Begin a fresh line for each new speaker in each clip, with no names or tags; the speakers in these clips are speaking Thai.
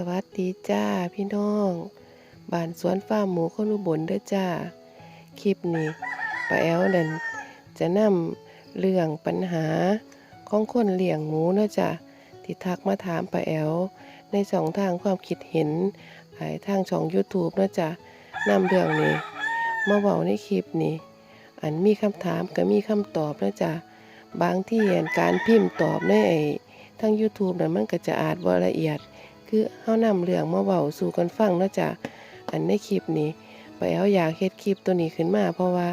สวัสดีจ้าพี่น้องบ้านสวนฟาร์มหมูคนอุบลเด้อจ้า คลิปนี้ป้าแอลนั่นจะนำเรื่องปัญหาของคนเลี้ยงหมูเนาะจ้ะที่ทักมาถามป้าแอลในสองทางความคิดเห็นไอ้ทางช่อง YouTube เนาะจ้ะนำเรื่องนี้ มาเว้าในคลิปนี้ อันมีคำถามก็มีคำตอบนะจ๊ะบางที่อันการพิมพ์ตอบในไอ้ทาง YouTube นั้นมันก็จะอาจบ่ละเอียด คือเฮานำเรื่องมาเว้าสู่กันฟังเนาะจ้ะอันในคลิปนี้ไปเอาอยากเฮ็ดคลิปตัวนี้ขึ้นมา เพราะว่า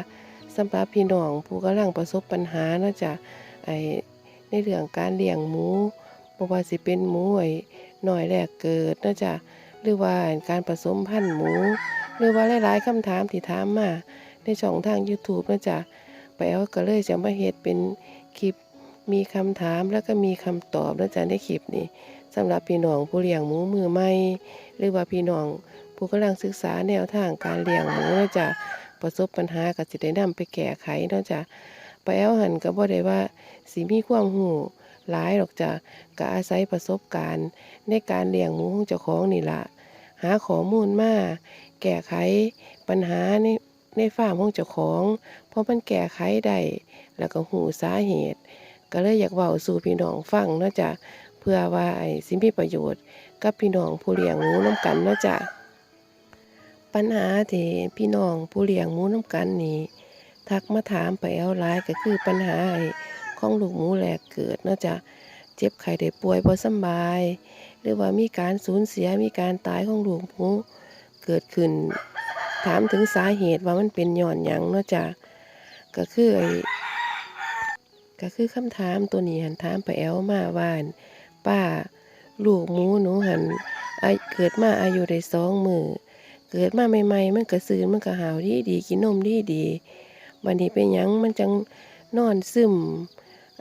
สำหรับพี่น้องผู้กำลังประสบปัญหาเนาะจ้ะไอในเรื่องการเลี้ยงหมูบ่ว่าสิเป็นหมูไอ้น้อยแรกเกิดเนาะจ้ะหรือว่าการผสมพันธุ์หมู หรือว่าหลายๆคำถามที่ถามมาในช่องทาง YouTube นะจ๊ะไปเอาก็เลยจะมาเฮ็ดเป็นคลิปมีคำถามแล้วก็มีคำตอบนะจ๊ะในคลิปนี้ สำหรับพี่น้องผู้เลี้ยงหมูมือใหม่หรือว่าพี่น้องผู้กำลังศึกษาแนวทางการเลี้ยงหมูนะจ๊ะประสบปัญหาก็สิได้นำไปแก้ไขเนาะจ๊ะปเอาหันก็บ่ได้ว่าสิมีความรู้หลายหรอกจ้ะก็อาศัยประสบการณ์ในการเลี้ยงหมูของเจ้าของนี่ละหาข้อมูลมาแก้ไขปัญหาในในฟาร์มของเจ้าของ เพราะมันแก้ไขได้แล้วก็หูสาเหตุ ก็เลยอยากเว้าสู่พี่น้องฟังเนาะจ้ะ พื่อว่าไอ้สิมีประโยชน์กับพี่น้องผู้เลี้ยงหมูน้ำกันเนาะจ้ะปัญหาที่พี่น้องผู้เลี้ยงหมูน้ำกันนี่ทักมาถามไปเอาหลายก็คือปัญหาไอ้ของลูกหมูแหลกเกิดเนาะจ้ะเจ็บไข้ได้ป่วยบ่สบาย หรือว่ามีการสูญเสียมีการตายของลูกหมูเกิดขึ้น ถามถึงสาเหตุว่ามันเป็นย้อนหยังเนาะจ้ะก็คือไอ้ก็คือคำถามตัวนี้หันถามไปแอลมาว่าน ป้า ลูกหมูหนูหันเกิดมาอายุได้สองมือเกิดมาใหม่ๆมันก็ซื่นมันก็หาวดีดีกินนมดีดีวันนี้เป็นยังมันจังนอนซึม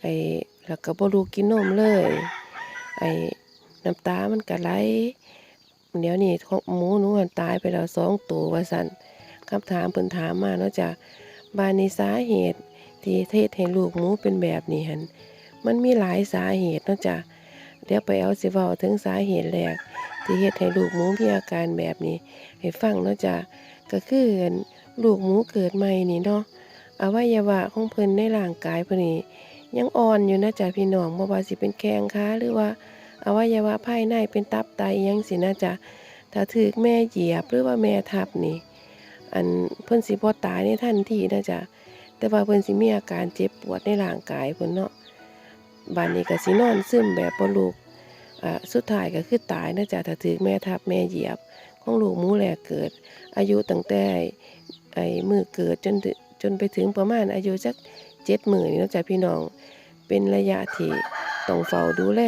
ไอ้แล้วก็บ่ลูกกินนมเลย ไอ้น้ำตามันก็ไหลเดี๋ยวนี้ของหมูหนูหันตายไปแล้วสองตัวว่าสันคำถามเพิ่นถามมาเนาะจ้ะบานนี้สาเหตุที่เทศให้ลูกหมูเป็นแบบนี้หันมันมีหลายสาเหตุเนาะจ้ะ เดี๋ยวไปเอาสิเว้าถึงสาเหตุแรกที่เฮ็ดให้ลูกหมูมีอาการแบบนี้ ให้ฟังเนาะจ้ะก็คืออั่นลูกหมูเกิดใหม่นี่เนาะอวัยวะของเพิ่นในร่างกายเพิ่นนี่ยังอ่อนอยู่นะจ้ะพี่น้องบ่ว่าสิเป็นแข้งขาหรือว่าอวัยวะภายในเป็นตับไตยังสินะจ๊ะถ้าถึกแม่เหยียบหรือว่าแม่ทับนี่ อันเพิ่นสิบ่ตายในทันทีนะจ๊ะแต่ว่าเพิ่นสิมีอาการเจ็บปวดในร่างกายเพิ่นเนาะ บัดนี้ก็สินอนซึมแบบบ่ลุกอ่าสุดท้ายก็คือตายนะจ๊ะถ้าถึกแม่ทับแม่เหยียบ ของลูกหมูแรกเกิด อายุตั้งแต่ไอ้มือเกิดจนถึงจนไปถึงประมาณอายุจัก7มื้อนี่นาะจ๊ะพี่น้อง เป็นระยะที่ต้องเฝ้าดูแล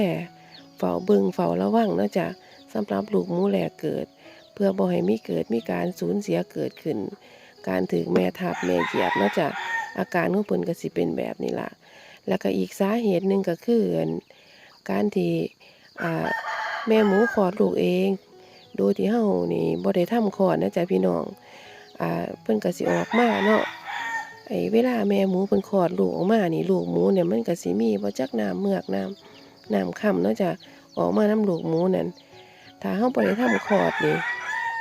เฝ้าเบิงเฝ้าระวังนาะจ้ะสำหรับลูกหมูแหลกเกิด เพื่อบ่ให้มีเกิดมีการสูญเสียเกิดขึ้น การถึกแม่ทับแม่เหยียบนาะจ้ะอาการของเพิ่นก็สิเป็นแบบนี้ล่ะ แล้วก็อีกสาเหตุหนึ่งก็คือการที่แม่หมูคลอดลูกเอง โดยที่เฮานี่บ่ได้ทำคลอดนะจ๊ะพี่น้องอ่าเพิ่นก็สิออกมาเนาะไอ้เวลาแม่หมูเพิ่นคลอดลูกออกมานี่ลูกหมูเนี่ยมันก็สิมีบ่จักน้ำเมือกน้ำน้ำค่ำเนาะจ้ะออกมาน้ำลูกหมูนั่นถ้าเฮาบ่ได้ทำคลอดนี่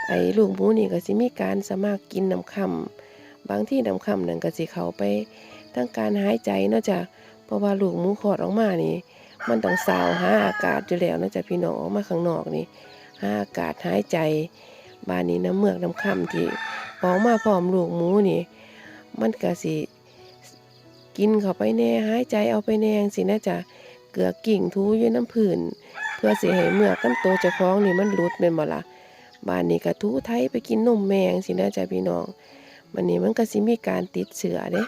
ไอ้ลูกหมูนี่ก็สิมีการสามารถกินน้ำค่ำบางที่น้ำค่ำนั่นก็สิเข้าไปทั้งการหายใจเนาะจ้ะ เพราะว่าลูกหมูคลอดออกมานี่ มันต้องสาวหาอากาศอยู่แล้วนาะจ้ะพี่น้องออกมาข้างนอกนี่หาอากาศหายใจบ้านนี้น้ำเมือกน้ำค่ำที่ออกมาพร้อมลูกหมูนี่ มันก็สิกินเข้าไปแน่หายใจเอาไปแน่งสินะจ้ะเกลือกิ่งทูอยู่น้ำผื่นเพื่อเสิให้เมือกน้ำโตวเจ้องนี่มันหลุดเป็นบ่ละบ้านนี้ก็ทูไทยไปกินนมแมงสินะจ๊ะพี่น้องมันนี้มันก็สิมีการติดเชื้อเด้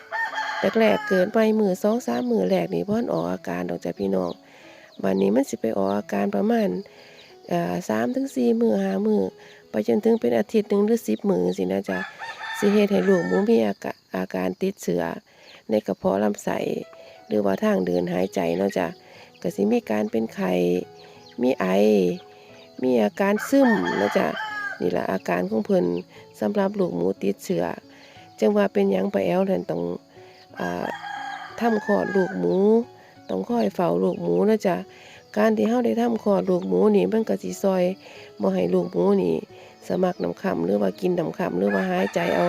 แรกๆเกินไปมือสองสามมือแรกนี่พ่อนออกอาการดอกจ้ะพี่น้องบ้านนี้มันสิไปออกอาการประมาณสามถึงสี่มือห้ามือไปจนถึงเป็นอาทิตย์หนึ่งหรือสิบมือสินะจ๊ะสิเฮ็ดให้ลูกหมูมีอาการอาการติดเชื้อในกระเพาะลำไส้หรือว่าทางเดินหายใจเนาะจ้ะก็สิมีการเป็นไข้มีไอ มีอาการซึมเนาะจ้ะนี่แหละอาการของเพิ่นสำหรับลูกหมูติดเชื้อจังว่าเป็นยังไปแอลนั่นต้อง อ่าทำคอดลูกหมู ต้องคอยเฝ้าลูกหมูนะจ้ะการที่เฮาได้ทำคอดลูกหมูนี่มันก็สิซอยบ่ให้ลูกหมูนี่ สมักน้ำค่ำหรือว่ากินน้ำค่ำหรือว่าหายใจเอา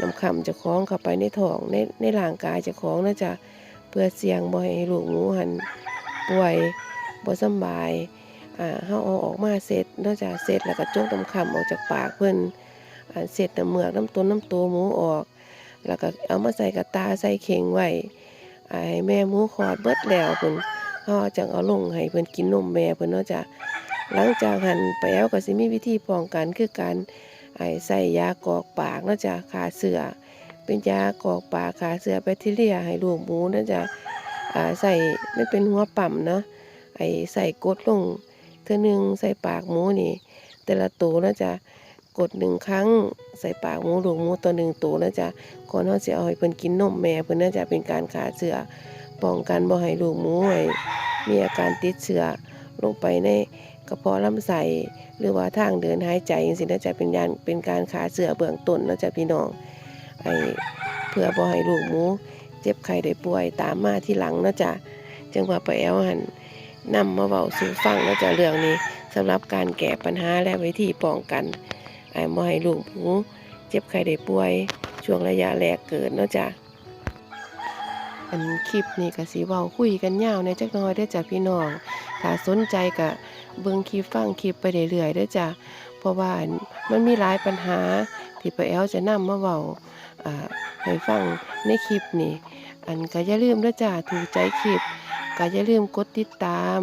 น้ำค่ำเจ้าของเข้าไปในท้องในในร่างกายเจ้าของนะจ๊ะเพื่อเสี่ยงบ่ให้ลูกหมูหันป่วยบ่สบายอ่าเฮาเอาออกมาเสร็จนาะจ้ะเสร็จแล้วก็จกน้ำค่ำออกจากปากเพิ่นอ่าเสร็จน้ำเมือกน้ำต้นน้ำโตวหมูออก แล้วก็เอามาใส่กระตาใส่เข่งไว้ไอ้แม่หมูคอดเบิดแล้วเพิ่นเฮาจังเอาลงให้เพิ่นกินนมแม่เพิ่นเนาะจ้ะหลังจากหันไปแล้วก็สิมีวิธีป้องกันคือการไอ้ใส่ยากรอกปากเนาะจ้ะขาเสือเป็นยากรอกปากขาเสือแบคทีเรียให้ลูกหมูเนาะจ้ะอ่าใส่ไม่เป็นหัวปั่มเนาะไอ้ใส่กดลงเทื่อหนึงใส่ปากหมูนี่ แต่ละตัวเนาะจ้ะ กดหนึ่งครั้งใส่ปากหมูลูกหมูตัวหนึ่งตัวนะจ๊ะก่อนเฮาสิเอาให้เพิ่นกินนมแม่เพิ่นน่าจะเป็นการขาเชื้อป้องกันบ่ให้ลูกหมูให้มีอาการติดเชื้อลงไปในกระเพาะลำไส้หรือว่าทางเดินหายใจจังซี่น่าจะเป็นยานเป็นการขาเชื้อเบื้องต้นเนาะจ้ะพี่น้องไอ้เพื่อบ่ให้ลูกหมูเจ็บไข้ได้ป่วยตามมาที่หลังเนาะจ้ะจังว่าป้าแอวหั่นนำมาเว้าสู่ฟังเนาะจ้ะเรื่องนี้สำหรับการแก้ปัญหาและวิธีป้องกัน ไอ้บ่ให้ลูกหมูเจ็บไข้ได้ป่วย ช่วงระยะแรกเกิดเนาะจ้ะอันคลิปนี้ก็สิเว้าคุยกันยาวในจักหน่อยเด้จ้ะพี่น้อง ถ้าสนใจก็เบิ่งคลิปฟังคลิปไปเรื่อยๆเด้จ้ะเพราะว่ามันมีหลายปัญหาที่ป้าแอลจะนำมาเว้าอ่าให้ฟังในคลิปนี้ อันก็อย่าลืมเด้จ้ะถูกใจคลิป ก็อย่าลืมกดติดตาม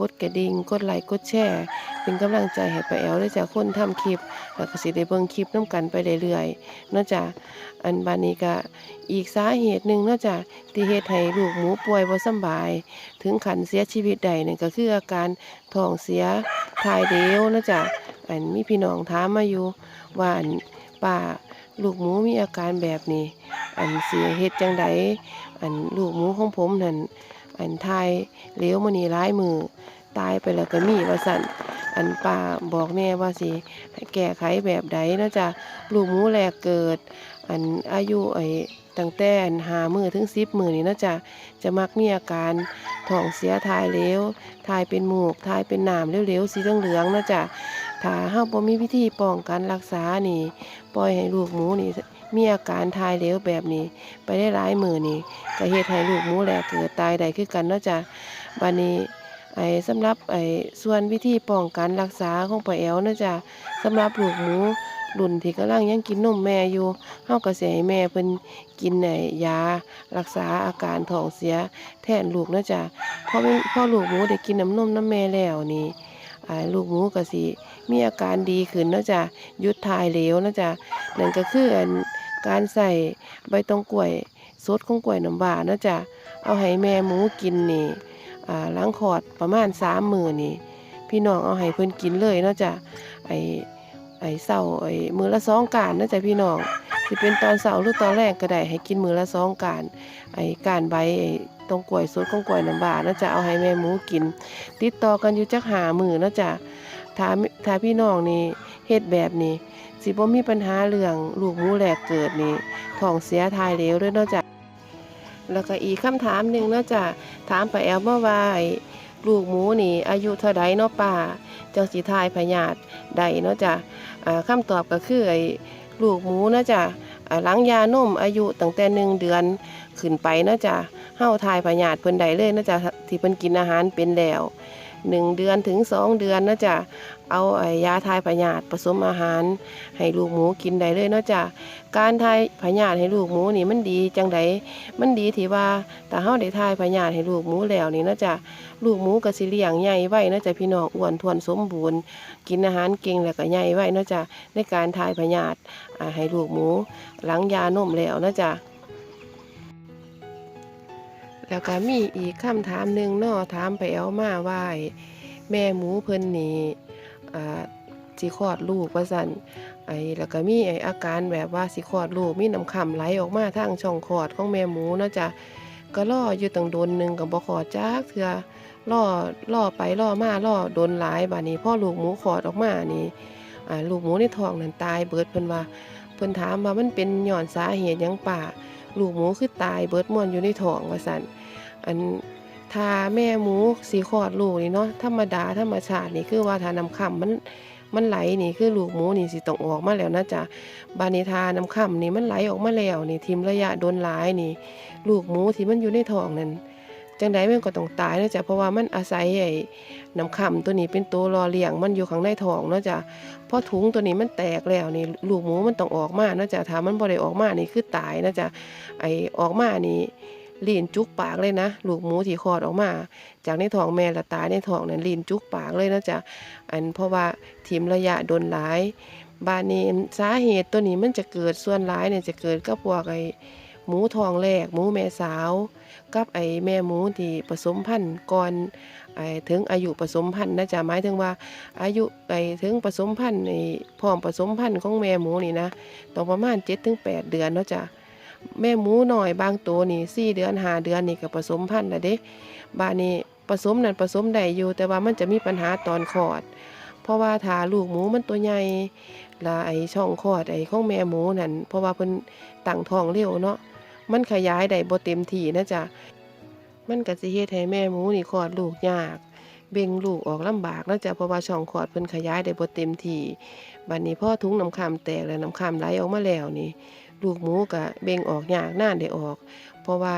กดกระดิ่งกดไลค์กดแชร์ เป็นกำลังใจให้ป้าแอลด้อจ้ะคนทำคลิป แล้วก็สิได้เบิ่งคลิปนํกันไปเรื่อยๆนาะจ้ะอันบานี้ก็อีกสาเหตุหนึ่งนาะจ้ะที่เฮ็ดให้ลูกหมูป่วยบ่สำบาย ถึงขันเสียชีวิตใดนั่นก็คืออาการท้องเสียถ่ายเหลวนาะจ้ะอันมีพี่น้องถามมาอยู่ว่าอันป้าลูกหมูมีอาการแบบนี้ อันเสียเฮ็ดจังใดอันลูกหมูของผมนั่น อันถ่ายเหลวมือนี้ายมือ ตายไปแล้วก็มีว่าซั่นอันป้าบอกแน่ว่าสิแก้ไขแบบใดเนาะจ้ะลูกหมูแรกเกิด อันอายุไอ้ตั้งแต่อันหามือถึงสิบมือนี่เนาะจ้ะจะมักมีอาการท้องเสียทายเหลวทายเป็นหมูกทายเป็นหนามเหลวๆสีเหลืองๆเนาะจ้ะถ้าเฮาบ่มีวิธีป้องกันรักษานี่ ปล่อยให้ลูกหมูนี่ มีอาการทายเหลวแบบนี้ ไปได้หลายมือนี่ก็เฮ็ดให้ลูกหมูแรกเกิดตายได้คือกันเนาะจ้ะบัดนี้ไอ้สำหรับไอ้ส่วนวิธีป้องกันรักษาของป้าแอวเนาะจ้ะสำหรับลูกหมูรุ่นที่กำลังยังกินนมแม่อยู่เฮาก็สิให้แม่เพิ่นกินไอ้ยารักษาอาการท้องเสียแทนลูกเนาะจ้ะพอเป็นพอลูกหมูได้กินน้ำนมน้ำแม่แล้วนี่อ่าลูกหมูก็สิมีอาการดีขึ้นเนาะจ้ะยุดถ่ายเหลวเนาะจ้ะนั่นก็คืออัน การใส่ใบตองกล้วยสดของกล้วยน้ำว้านะจ้ะเอาให้แม่หมูกินนี่อ่างคลอดประมาณ3มื้อนี่ พี่น้องเอาให้เพิ่นกินเลยเนาะจ้ะไอไอ้เสาไอ้มือละสองการนะจ๊ะพี่น้องสิเป็นตอนเสาร์หรือตอนแรกก็ได้ให้กินมือละสองการไอ้การใบไอตรงกล้วยสดของกล้วยน้ำบานะจ๊ะเอาให้แม่หมูกิน ติดต่อกันอยู่จักหามือนะจ๊ะถ้าถ้าพี่น้องนี่เฮ็ดแบบนี้ สิบ่มีปัญหาเรื่องลูกหมูแหลกเกิดนี่ท้องเสียทายเหลวด้วยนาะจ๊ะแล้วก็อีกคำถามหนึ่งนาะจ๊ะถามป้าแอลเมื่อวายลูกหมูนี่ อายุเท่าใดเนาะป้าจังสิทายพยาธิใดเนาะจ๊ะอ่าคำตอบก็คือไอ้ลูกหมูนะจ๊ะอ่าหลังยานมอายุตั้งแต่หนึ่งเดือนขึ้นไปนะจ๊ะเฮาทายพยาธิเพิ่นใดเลยนะจ๊ะที่เพิ่นกินอาหารเป็นแล้วหนึ่งเดือนถึงสองเดือนนะจ๊ะ เอาไอ้ยาทายพยาธิผสมอาหาร ให้ลูกหมูกินได้เลยเนาะจ๊ะการทายพยาธิให้ลูกหมูนี่มันดีจังใดมันดีที่ว่าแต่เฮาได้ทายพยาธิให้ลูกหมูแล้วนี่เนาะจ๊ะลูกหมูก็สิเลี้ยงใหญ่ไว้นะจ๊ะพี่น้องอ้วนท้วนสมบูรณ์ กินอาหารเก่งแล้วก็ใหญ่ไว้เนาะจ้ะในการทายพยาธิให้ลูกหมู หลังยานมแล้วนะจ๊ะแล้วก็มีอีกคำถามหนึ่งนาถามไปเอามาว่าแม่หมูเพิ่นนี่ สิคลอดลูกว่าซั่นไอ้แล้วก็มีไอ้อาการแบบว่าสิคลอดลูกมีน้ำค่ำไหลออกมาทางช่องคลอดของแม่หมูเนะจ้ะก็รออยู่ตั้งโดนหนึ่งก็บ่คอดจักเทื่อล่อล่อไปล่อมาล่อโดนหลายบาดนี้พ่อลูกหมูขอดออกมานี่ลูกหมูในท้องนั่นตายเบิดเพิ่นว่าเพิ่นถามว่ามันเป็นหย้อนสาเหตุยังป่าลูกหมูคือตายเบิดม่วนอยู่ในท้องว่าซั่นอัน ถ้าแม่หมูสีคลอดลูกนี่เนาะธรรมดาธรรมชาตินี่คือว่าถ้าน้ำค่ำมันมันไหลนี่คือลูกหมูนี่สิต้องออกมาแล้วนะจ๊ะบานิทาน้ำค่ำนี่มันไหลออกมาแล้วนี่ทิมระยะโดนหลายนี่ ลูกหมูที่มันอยู่ในท้องนั่นจังใดมันก็ต้องตายนะจ๊ะเพราะว่ามันอาศัยไอ้น้ำค่ำตัวนี้เป็นตัวรอเลี้ยงมันอยู่ข้างในท้องเนาะจ๊ะพอถุงตัวนี้มันแตกแล้วนี่ลูกหมูมันต้องออกมานะจ๊ะถ้ามันบ่ได้ออกมานี่คือตายนะจ๊ะไอ้ออกมานี่ ลีนจุกปากเลยนะลูกหมูที่คลอดออกมา จากในท้องแม่ละตายในท้องนั้นลีนจุกปากเลยนะจ๊ะอันเพราะว่าทีมระยะโดนหลายบานนี้สาเหตุตัวนี้มันจะเกิดส่วนหลายเนี่ยจะเกิดกับพวกไอ้หมูทองแรกหมูแม่สาว กับไอ้แม่หมูที่ผสมพันธุ์ก่อนไอ้ถึงอายุผสมพันธุ์นะจ๊ะหมายถึงว่า อายุไอ้ถึงผสมพันธุ์ในพร้อมผสมพันธุ์ของแม่หมูนี่นะต้องประมาณ7-8 เดือนเนาะจ้ะ แม่หมูหน่อยบางตัวนี่สี่เดือนหาเดือนนี่ก็ผสมพันธุ์ล้วเด้บานนี้ผสมนั่นผสมได้อยู่ แต่ว่ามันจะมีปัญหาตอนคลอด เพราะว่าถ้าลูกหมูมันตัวใหญ่ละไอช่องคลอดไอของแม่หมูนั่นเพราะว่าเพิ่นตั้งท้องเร็วเนาะมันขยายได้บ่เต็มที่นะจ๊ะมันก็สิเฮ็ดให้แม่หมูนี่คลอดลูกยากเบ่งลูกออกลำบากนะจ๊ะเพราะว่าช่องคลอดเพิ่นขยายได้บ่เต็มที่บัดนี้พ่อถุงน้ำคร่ำแตกแล้วน้ำคร่ำไหลออกมาแล้วนี่ ลูกหมูก็เบ่งออกยากน่านได้ออก เพราะว่า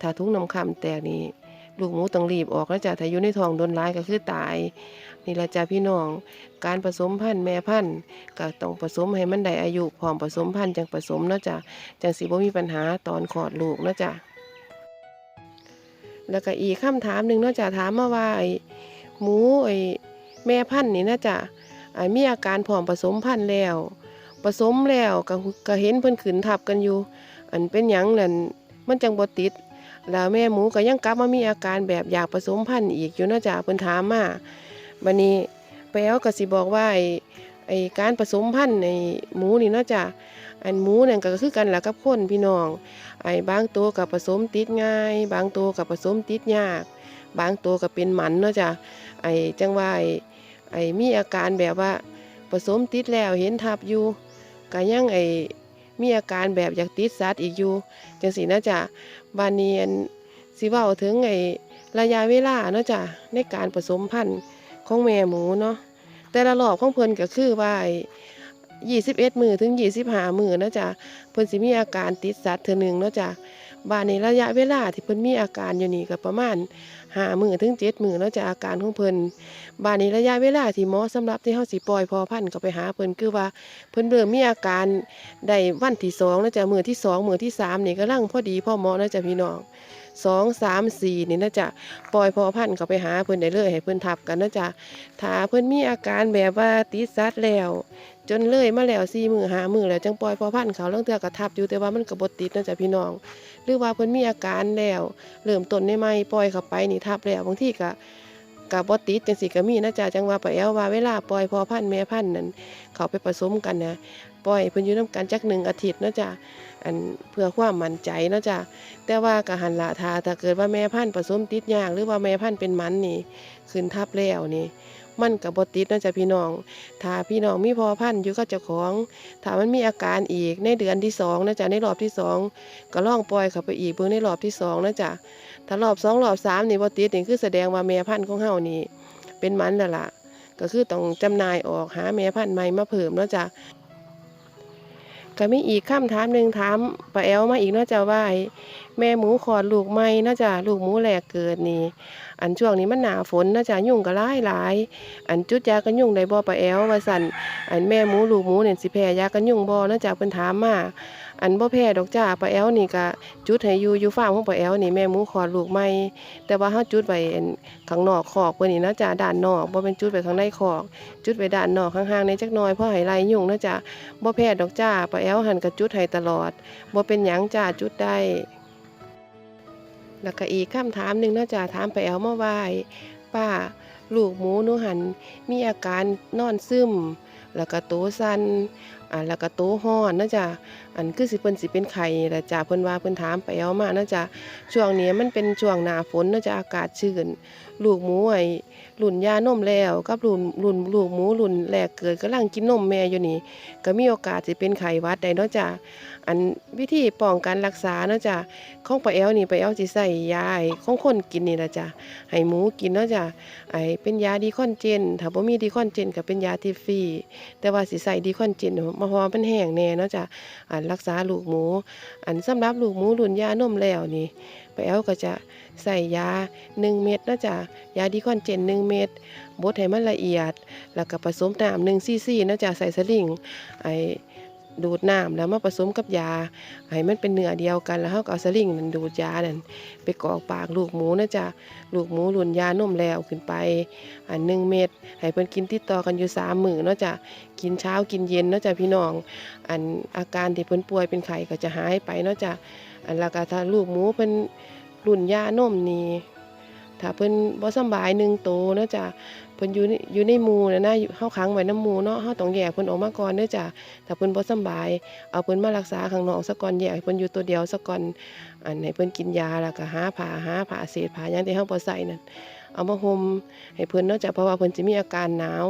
ถ้าทุงน้ำคำแตกนี่ลูกหมูต้องรีบออกแล้วจ้ะถ้าอยู่ในท้องโดนร้ายก็คือตาย นี่ละจ้ะพี่น้อง การผสมพันธุ์แม่พันธุ์ก็ต้องผสมให้มันได้อายุพร้อมผสมพันธุ์จังผสมเนาะจ้ะจังสิบ่มีปัญหาตอนคลอดลูกเนาะจ้ะแล้วก็อีกคำถามหนึ่งเนาะจ้ะถามมาว่าไอ้หมูไอ้แม่พันธุ์นี่นะจ้ะไอ้มีอาการพร้อมผสมพันธุ์แล้ว ผสมแล้วก็ก็เห็นเพิ่นขึ้นทับกันอยู่ อันเป็นหยังนั่นมันจังบ่ติด แล้วแม่หมูก็ยังกลับมามีอาการแบบอยากผสมพันธุ์อีกอยู่นาะจ้ะเพิ่นถามมาบัดนี้แป้วก็สิบอกว่าไอ้ไอ้การผสมพันธุ์ในหมูนี่นาะจ้ะอันหมูนั่นก็คือกันแหละกับคนพี่น้อง ไอ้บางตัวก็ผสมติดง่าย บางตัวก็ผสมติดยาก บางตัวก็เป็นหมันเนาะจ้ะไอ้จังว่าไอ้ไอ้มีอาการแบบว่าผสมติดแล้วเห็นทับอยู่ ก็ยังไอมีอาการแบบอยากติดสัตว์อีกอยู่จังสีนะจ๊ะบานเนียนสิว่าถึงไอระยะเวลาเนาะจ๊ะในการผสมพันธุ์ของแม่หมูเนาะแต่ละรอบของเพิ่นก็คือว่ายี่สิบเอ็ดมือถึงยี่สิบห้ามือนะจ๊ะเพิ่นสิมีอาการติดสัตว์เทื่อหนึ่งเนาะจ๊ะ บานในระยะเวลาที่เพิ่นมีอาการอยู่นี่ก็ประมาณห้ามือถึงเจ็ดมือเนาะจ๊ะอาการของเพิ่นบานในระยะเวลาที่หมาะสำหรับที่เฮาสิปล่อยพอพันก็ไปหาเพิ่นคือว่าเพิ่นเริ่มมีอาการได้วันที่สองนะจ๊ะมือที่สองมือที่สามนี่ก็ลังพอดีพ่อหมาะนะจ๊ะพี่น้องสองสามสี่นี่นะจ๊ะปล่อยพอพันธุ์ก็ไปหาเพิ่นได้เลยให้เพิ่นทับกันนะจ๊ะถ้าเพิ่นมีอาการแบบว่าติดสัตว์แล้ว จนเลยมาแล้วสี่มือหามือแล้วจังปล่อยพอพันเขาเรื่องเทื่อก็ทับอยู่แต่ว่ามันก็บ่ติดนะจ๊ะพี่น้อง หรือว่าเพิ่นมีอาการแล้วเริ่มต้นในไม่ปล่อยเข้าไปนี่ทับแล้วบางที่ก็กับ่ติดจังสิก็มีนะจ๊ะจังว่าไปแอวว่าเวลาปล่อยพอพันแม่พันนั่นเขาไปผสมกันนะปล่อยเพิ่นอยู่น้ำกันจักหนึ่งอาทิตย์นาะจ้ะอันเพื่อความมั่นใจนาะจ้ะแต่ว่ากะหันละทาถ้าเกิดว่าแม่พันผสมติดยากหรือว่าแม่พันเป็นมันนี่ขึ้นทับแล้วนี่ มันกับบติดนะจ๊ะพี่น้อง ถ้าพี่น้องมีพอพันธุ์อยู่ก็จะของ ถ้ามันมีอาการอีกในเดือนที่สองนะจ๊ะในรอบที่สองก็ล่องปล่อยเข้าไปอีกเพิ่งในรอบที่สองนะจ๊ะถ้ารอบสองรอบสามนี่บติดนี่คือแสดงว่าแม่พันธุ์ของเฮานี่เป็นมันแล้วล่ะ ก็คือต้องจำหน่ายออกหาแม่พันธุ์ใหม่มาเพิ่มนะจ๊ะ ก็มีอีกคำถามหนึ่งถามป้าแอลมาอีกเนาะจ้ะว่าไอ้แม่หมูขอดลูกไหม่เนาะจ้ะลูกหมูแหลกเกิดนี่ อันช่วงนี้มันหนาฝนเนาะจ้ะยุ่งก็หลายหลาย อันจุดยากันยุ่งได้บ่ป้าแอลว่าสั่นอันแม่หมูลูกหมูเนี่ยสิแพ้ยากันยุ่งบ่เนาะจ้ะเพิ่นถามมา อันบ่แพ้ดอกจ้าป้าแอลนี่ก็จุดให้อยู่อยู่ฟาร์มของป้าแอลนี่แม่หมูขอดลูกใหม่แต่ว่าเฮาจุดไว้ข้างนอกขอกเพิ่นนี่นะจ๊ะด้านนอกบ่เป็นจุดไปข้างในขอก จุดไปด้านนอกข้างๆในจักหน่อยเพราะให้ไล่ยุงนะจ๊ะบ่แพ้ดอกจ้าป้าแอวหันก็จุดให้ตลอดบ่เป็นหยังจ้าจุดได้แล้วก็อีกคำถามหนึ่งนะจ๊ะถามป้าแอวมาว่าป้าลูกหมูหนูหัน มีอาการนอนซึม แล้วก็โตสั่นอ่าแล้วก็โตฮ้อนนะจ๊ะอันคือสิเพิ่นสิเป็นไข่แหละจ้ะเพิ่นว่าเพิ่นถามไปเอวมานะจ๊ะช่วงนี้มันเป็นช่วงหน้าฝนนาะจะอากาศชื้นลูกหมูไอ้ รุ่นยานมแล้วกับรุ่นรุ่นลูกหมูรุ่นแรกเกิดกำลังกินนมแม่อยู่นี่ ก็มีโอกาสสิเป็นไข้หวัดได้นาะจ้ะอันวิธีป้องกันรักษาเนาะจ้ะของป้าแอวนี่ป้าแอวสิใส่ยาให้ของคนกินนี่ละจ้ะให้หมูกินเนาะจ้ะไอเป็นยาดีคอนเจน ถ้าบ่มีดีคอนเจนก็เป็นยาที่ฟรีแต่ว่าสิใส่ดีคอนเจนมาพราะว่ามันแห้งแน่เนาะจ้ะอันรักษาลูกหมู อันสำหรับลูกหมูรุ่นยานมแล้วนี่ป้าแอวก็จะใส่ยา 1 เม็ดนาะจ้ะยาดีคอนเจน 1 เม็ดบดให้มันละเอียด แล้วก็ผสมน้ำ1ซีซีนาะจ้ะใส่สลิงไอ้ดูดน้ำแล้วมาผสมกับยาให้มันเป็นเนื้อเดียวกันแล้วเฮาก็เอาสลิงนั่นดูดยานั่นไปกรอกปากลูกหมูนาะจ้ะลูกหมูรุ่นยานมแล้วขึ้นไปอัน1เม็ดให้เพิ่นกินติดต่อกันอยู่3มื้อเนาะจ้ะกินเช้ากินเย็นเนาะจ้ะพี่น้อง อันอาการที่เพิ่นป่วยเป็นไข้ก็จะหายไปเนาะจ้ะ อันแล้วก็ถ้าลูกหมูเพิ่นรุ่นยานมนี่ถ้าเพิ่นบ่สบายหนึ่งโตเนาะจ้ะเพิ่นอยู่ในอยู่ในหมู่น่ะนะอยู่เฮาขังไว้น้ำหมู่เนาะเฮาต้องแยกเพิ่นออกมาก่อนเด้อจ้ะถ้าเพิ่นบ่สบาย เอาเพิ่นมารักษาข้างนอกซะก่อนแยกให้เพิ่นอยู่ตัวเดียวซะก่อนอันให้เพิ่นกินยาแล้วก็หาผ้าหาผ้าเศษผ้าหยังที่เฮาบ่ใส่นั่นเอามาห่มให้เพิ่นเนาะจ้ะเพราะว่าเพิ่นสิมีอาการหนาว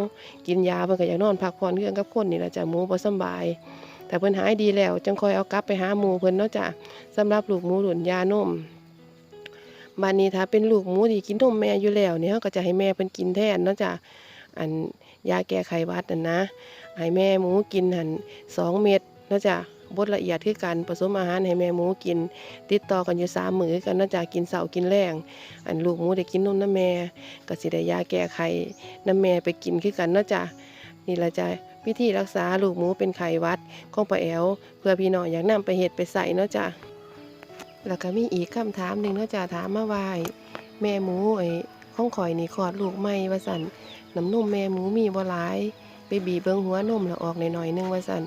กินยาเพิ่นก็อยากนอนพักผ่อนคือกันกับคนนี่ล่ะจ้ะหมูบ่สบาย แต่เพิ่นหายดีแล้วจังคอยเอากลับไปหาหมูเพิ่นเนาะจ้ะสำหรับลูกหมูหลุนยานมบานนี้ถ้าเป็นลูกหมูที่กินนมแม่อยู่แล้วเนี่ยก็จะให้แม่เพิ่นกินแทนเนาะจ้ะอันยาแก้ไขหวัดนั่นนะให้แม่หมูกินหั่น2เม็ดเนาะจ้ะบดละเอียดคือกันผสมอาหารให้แม่หมูกิน ติดต่อกันอยู่3มื้อกันนาะจ้ะกินเช้ากินแลงอันลูกหมูได้กินนมน้ำแม่ก็สิได้ยาแก้ไขน้ำแม่ไปกินคือกันนาะจ้ะนี่ละจ้ะ วิธีรักษาลูกหมูเป็นไข้หวัดของป้าแอวเพื่อพี่น้องอยากนำไปเฮ็ดไปใส่เนาะจ้ะแล้วก็มีอีกคำถามหนึ่งเนาะจ้ะถามมาว่าแม่หมูไอ้ของข่อยนี่คลอดลูกใหม่ว่าซั่นน้ำนมแม่หมูมีบ่หลายไปบีบเบิ่งหัวนมแล้วออกหน่อยๆหนึงว่าซั่น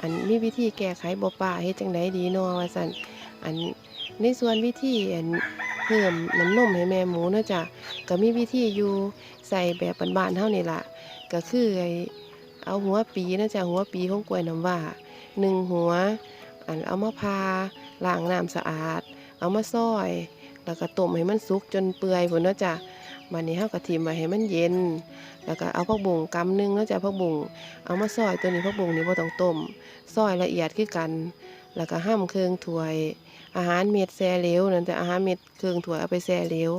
อันมีวิธีแก้ไขบ่ป้าเฮ็ดจังไดดีเนาะว่าซั่นอันในส่วนวิธีอันเพิ่มน้ำนมให้แม่หมูเนาะจ้ะก็มีวิธีอยู่ใส่แบบบานๆเฮานี่ล่ะก็คือไอ้ เอาหัวปีนะจ๊ะหัวปีของกล้วยน้ำว้าหนึ่งหัว อันเอามาพาล้างน้ำสะอาด เอามาซอย แล้วก็ต้มให้มันสุกจนเปื่อยพุ่นเนาะจ้ะบัดนี้เฮาก็ทิ่มไว้ให้มันเย็น แล้วก็เอาผักบุ้งกำหนึงเนาะจ้ะผักบุ้งเอามาซอยตัวนี้ผักบุ้งนี่บ่ต้องต้มซอยละเอียดคือกัน แล้วก็ห้ำเครื่องถ้วย อาหารเม็ดแซ่เหลวนั่นแต่อาหารเม็ดเครื่องถั่วเอาไปแซ่เหลว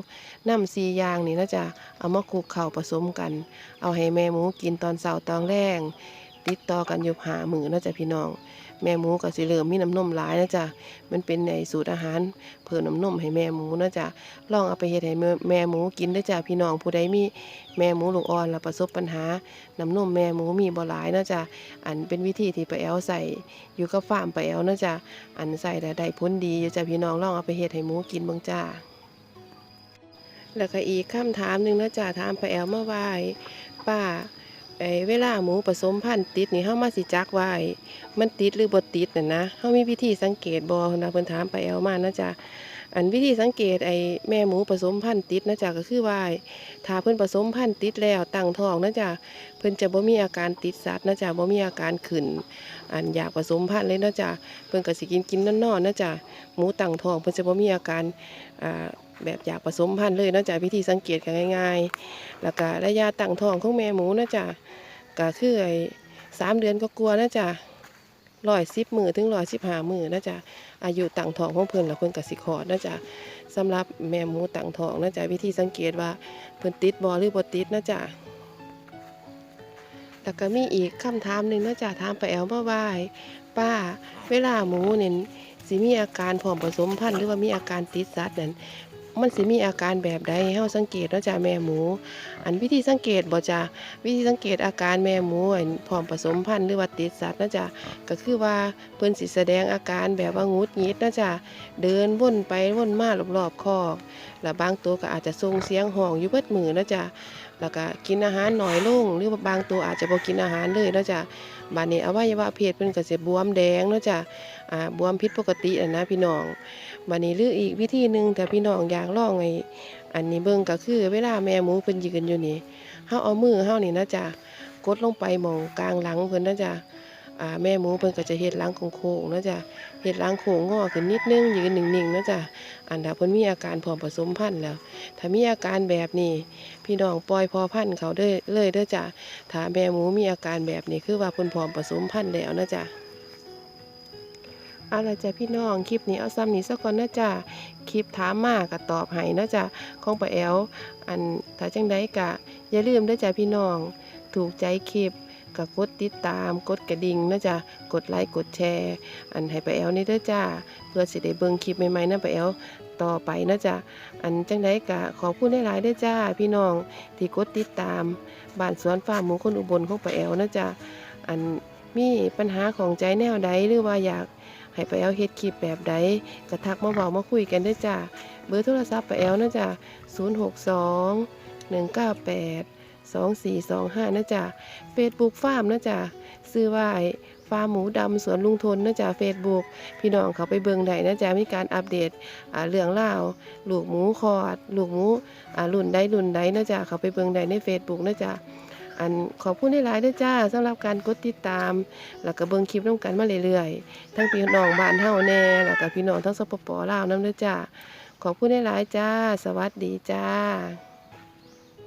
น้ำซีอย่างนี่เนาะจ้ะเอามาคลุกเข่าผสมกัน เอาให้แม่หมูกินตอนเสาร์ตอนแรงติดต่อกันอยู่หามือเนาะจ้ะพี่น้อง แม่หมูก็สิเริ่มมีน้ำนมหลายนะจ๊ะมันเป็นในสูตรอาหารเพิ่มน้ำนมให้แม่หมูนะจ๊ะลองเอาไปเฮ็ดให้แม่หมูกินได้อจ้ะพี่น้องผู้ใดมีแม่หมูลูกอ่อนแล้วประสบปัญหาน้ำนมแม่หมูมีบ่หลายนะจ้ะอันเป็นวิธีที่ป้าแอวใส่อยู่กับฟาร์มป้าแอวเนะจ้ะอันใส่แล้วได้ผลดีอยู่จ้ะพี่น้องลองเอาไปเฮ็ดให้หมูกินเบิ่งจ้าแล้วก็อีกคำถามหนึ่งนะจ๊ะถามป้าแอลมาว่าไอ้ป้า ไอ้เวลาหมูผสมพันธุ์ติดนี่เฮามาสิจักว่าไอ้มันติดหรือบ่ติดน่ะนะเฮามีวิธีสังเกตบ่นะเพิ่นถามป้าแอลมานะจ๊ะอันวิธีสังเกตไอ้แม่หมูผสมพันธุ์ติดนะจ๊ะก็คือว่าถ้าเพิ่นผสมพันธุ์ติดแล้วตั้งท้องนะจ๊ะเพิ่นจะบ่มีอาการติดสัตว์นะจ๊ะบ่มีอาการขึ้น อันอยากผสมพันธุ์เลยนะจ๊ะเพิ่นก็สิกินกินนอนๆนะจ๊ะหมูตั้งท้องเพิ่นจะบ่มีอาการอ่าแบบอยากผสมพันธุ์เลยเนาะจ้ะวิธีสังเกตกันง่ายๆ แล้วก็ระยะตั้งท้องของแม่หมูนะจ้ะก็คือไอ้สามเดือนก็กลัวนะจ้ะร้อยสิบมือถึงร้อยสิบห้ามือนะจ้ะอายุตั้งท้องของเพิ่อนแล้วเพิ่อนกสิคอดนะจ้ะสำหรับแม่หมูตั้งท้องนะจ้ะวิธีสังเกตว่าเพิ่นติดบ่หรือบ่ติดนะจ้ะ แล้วก็มีอีกคำถามหนึ่งนะจ้ะถามไปแอลมาว่าป้า เวลาหมูเนี่ยสิมีอาการพร้อมผสมพันธุ์หรือว่ามีอาการติดสัตว์นั่นมันสิมีอาการแบบใดให้เฮาสังเกตนาะจ้ะแม่หมู อันวิธีสังเกตบ่จ้ะวิธีสังเกตอาการแม่หมูอันพร้อมผสมพันธุ์หรือว่าติดสัตว์นาะจ้ะก็คือว่าเพิ่นสิแสดงอาการแบบว่างุดงิดนาะจ้ะเดินวนไปวนมารอบๆคอกแล้วบางตัวก็อาจจะส่งเสียงห้องอยู่เบิดมือนาะจ้ะ แล้วก็กินอาหารหน่อยลงหรือบางตัวอาจจะบ่กินอาหารเลยเนาะจ้ะบานนี้อวัยวะเพศเพิ่นก็สิบวมแดงเนาะจ้ะอ่าบวมผิดปกติอะนะพี่น้องบานนี้หรืออีกวิธีหนึ่งแต่พี่น้องอยากลองไอ้อันนี้เบิ่งก็คือ เวลาแม่หมูเพิ่นยืนอยู่นี่เฮาเอามือเฮานี่นะจ๊ะกดลงไปหมองกลางหลังเพิ่นนะจ๊ะ อ่าแม่หมูเพิ่นก็จะเฮ็ดหลังโค้งๆนะจ้ะเฮ็ดหลังโค้งงอขึ้นนิดนึงยืนนิ่งๆนะจ้ะอันถ้าเพิ่นมีอาการพร้อมผสมพันธุ์แล้ว ถ้ามีอาการแบบนี้ พี่น้องปล่อยพอพันธุ์เขาเด้เลยเด้อจ้ะถ้าแม่หมูมีอาการแบบนี้คือว่าเพิ่นพร้อมผสมพันธุ์แล้วนะจ้ะเอาละจ้ะพี่น้องคลิปนี้เอาซ้ำนี้ซะก่อนนะจ้ะคลิปถามมาก็ตอบให้นะจ้ะของป้าแอวอันถ้าจังใดก็อย่าลืมเด้อจ้ะพี่น้อง ถูกใจคลิป ก็กดติดตามกดกระดิ่งนะจ๊ะกดไลค์กดแชร์ อันให้ปแอลนี่เด้อจ้า เพื่อสิได้เบิ่งคลิปใหม่ๆนะปแอลต่อไปนะจ๊ะอันจังไดก็ขอบคุณหลายๆเด้อจ้า พี่น้องที่กดติดตามบ้านสวนฟาร์มหมูคนอุบลของปแอลนะจ๊ะอันมีปัญหาของใจแนวใดหรือว่าอยากให้ปแอลเฮ็ดคลิปแบบใดก็ทักมาเว้ามาคุยกันเด้อจ้าเบอร์โทรศัพท์ปแอลนะจ๊ะ062 198 2425นะจ๊ะเฟซบุ๊กฟาร์มนะจ๊ะซื้อว่าไอ้ฟาร์มหมูดำสวนลุงทนนะจ๊ะเฟซบุ๊กพี่น้องเขาไปเบิ่งได้นะจ๊ะมีการอัปเดตเรื่องราวลูกหมูคอดลูกหมูรุ่นใดรุ่นใดนะจ๊ะเขาไปเบิ่งได้ในเฟซบุ๊กนะจ๊ะอันขอบคุณหลายด้วยจ้าสำหรับการกดติดตาม แล้วก็เบิ่งคลิปน้องกันมาเรื่อยๆ ทั้งพี่น้องบ้านเฮาแน่แล้วก็พี่น้องทั้งสปปลาวนํเด้อจ้าขอบคุณหลายจ้า สวัสดีจ้า